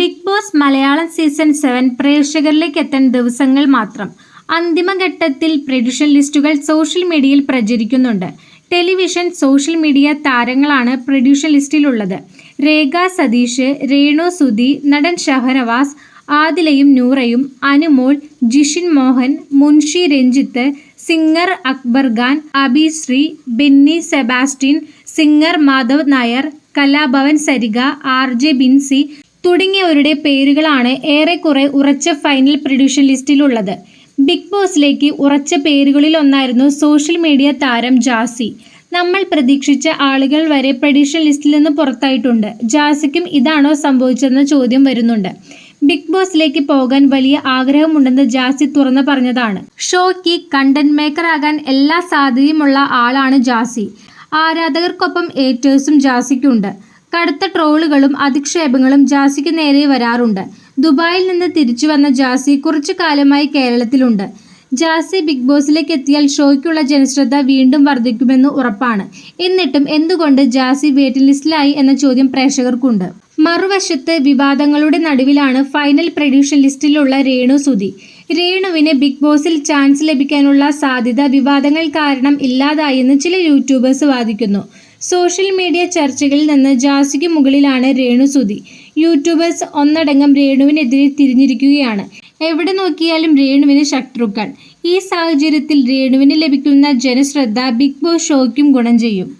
Bigg Boss Malayalam season seven പ്രേക്ഷകരിലേക്ക് എത്താൻ ദിവസങ്ങൾ മാത്രം. അന്തിമഘട്ടത്തിൽ പ്രഡിഷൻ ലിസ്റ്റുകൾ സോഷ്യൽ മീഡിയയിൽ പ്രചരിക്കുന്നുണ്ട്. ടെലിവിഷൻ സോഷ്യൽ മീഡിയ താരങ്ങളാണ് പ്രഡിഷൻ ലിസ്റ്റിലുള്ളത്. രേഖ സതീഷ് രേണു സുധി നടൻ ഷഹനവാസ് ആദിലയും നൂറയും Anumol Jishin Mohan Munshi Ranjith singer Akbar Khan Abhishree Benny Sebastian singer Madhav Nair Kalabhavan Sarika R J Binsi തുടങ്ങിയവരുടെ പേരുകളാണ് ഏറെക്കുറെ ഉറച്ച ഫൈനൽ പ്രൊഡ്യൂഷൻ ലിസ്റ്റിലുള്ളത് ബിഗ് ബോസിലേക്ക് ഉറച്ച പേരുകളിൽ ഒന്നായിരുന്നു സോഷ്യൽ മീഡിയ താരം ജാസി. നമ്മൾ പ്രതീക്ഷിച്ച ആളുകൾ വരെ പ്രൊഡ്യൂഷൻ ലിസ്റ്റിൽ നിന്ന് പുറത്തായിട്ടുണ്ട്. ജാസിക്കും ഇതാണോ സംഭവിച്ചതെന്ന ചോദ്യം വരുന്നുണ്ട്. ബിഗ് ബോസിലേക്ക് പോകാൻ വലിയ ആഗ്രഹമുണ്ടെന്ന് ജാസി തുറന്നു പറഞ്ഞതാണ്. ഷോയ്ക്ക് കണ്ടന്റ് മേക്കർ ആകാൻ എല്ലാ സാധ്യതയുമുള്ള ആളാണ് ജാസി. ആരാധകർക്കൊപ്പം ഏറ്റേഴ്സും ജാസിക്കുണ്ട്. കടുത്ത ട്രോളുകളും അധിക്ഷേപങ്ങളും ജാസിക്ക് നേരെ വരാറുണ്ട്. ദുബായിൽ നിന്ന് തിരിച്ചു വന്ന ജാസി കുറച്ചു കാലമായി കേരളത്തിലുണ്ട്. ജാസി ബിഗ് ബോസിലേക്ക് എത്തിയാൽ ഷോയ്ക്കുള്ള ജനശ്രദ്ധ വീണ്ടും വർദ്ധിക്കുമെന്ന് ഉറപ്പാണ്. എന്നിട്ടും എന്തുകൊണ്ട് ജാസി വെയിറ്റ് ലിസ്റ്റിലായി എന്ന ചോദ്യം പ്രേക്ഷകർക്കുണ്ട്. മറുവശത്ത് വിവാദങ്ങളുടെ നടുവിലാണ് ഫൈനൽ പ്രഡിഷൻ ലിസ്റ്റിലുള്ള രേണു സുധി. രേണുവിന് ബിഗ് ബോസിൽ ചാൻസ് ലഭിക്കാനുള്ള സാധ്യത വിവാദങ്ങൾ കാരണം ഇല്ലാതായെന്ന് ചില യൂട്യൂബേഴ്സ് വാദിക്കുന്നു. സോഷ്യൽ മീഡിയ ചർച്ചകളിൽ നിന്ന് ജാസിക്ക് മുകളിലാണ് രേണു സുധി. യൂട്യൂബേഴ്സ് ഒന്നടങ്കം രേണുവിനെതിരെ തിരിഞ്ഞിരിക്കുകയാണ്. എവിടെ നോക്കിയാലും രേണുവിന് ശത്രുക്കൾ. ഈ സാഹചര്യത്തിൽ രേണുവിന് ലഭിക്കുന്ന ജനശ്രദ്ധ ബിഗ് ബോസ് ഷോയ്ക്കും ഗുണം ചെയ്യും.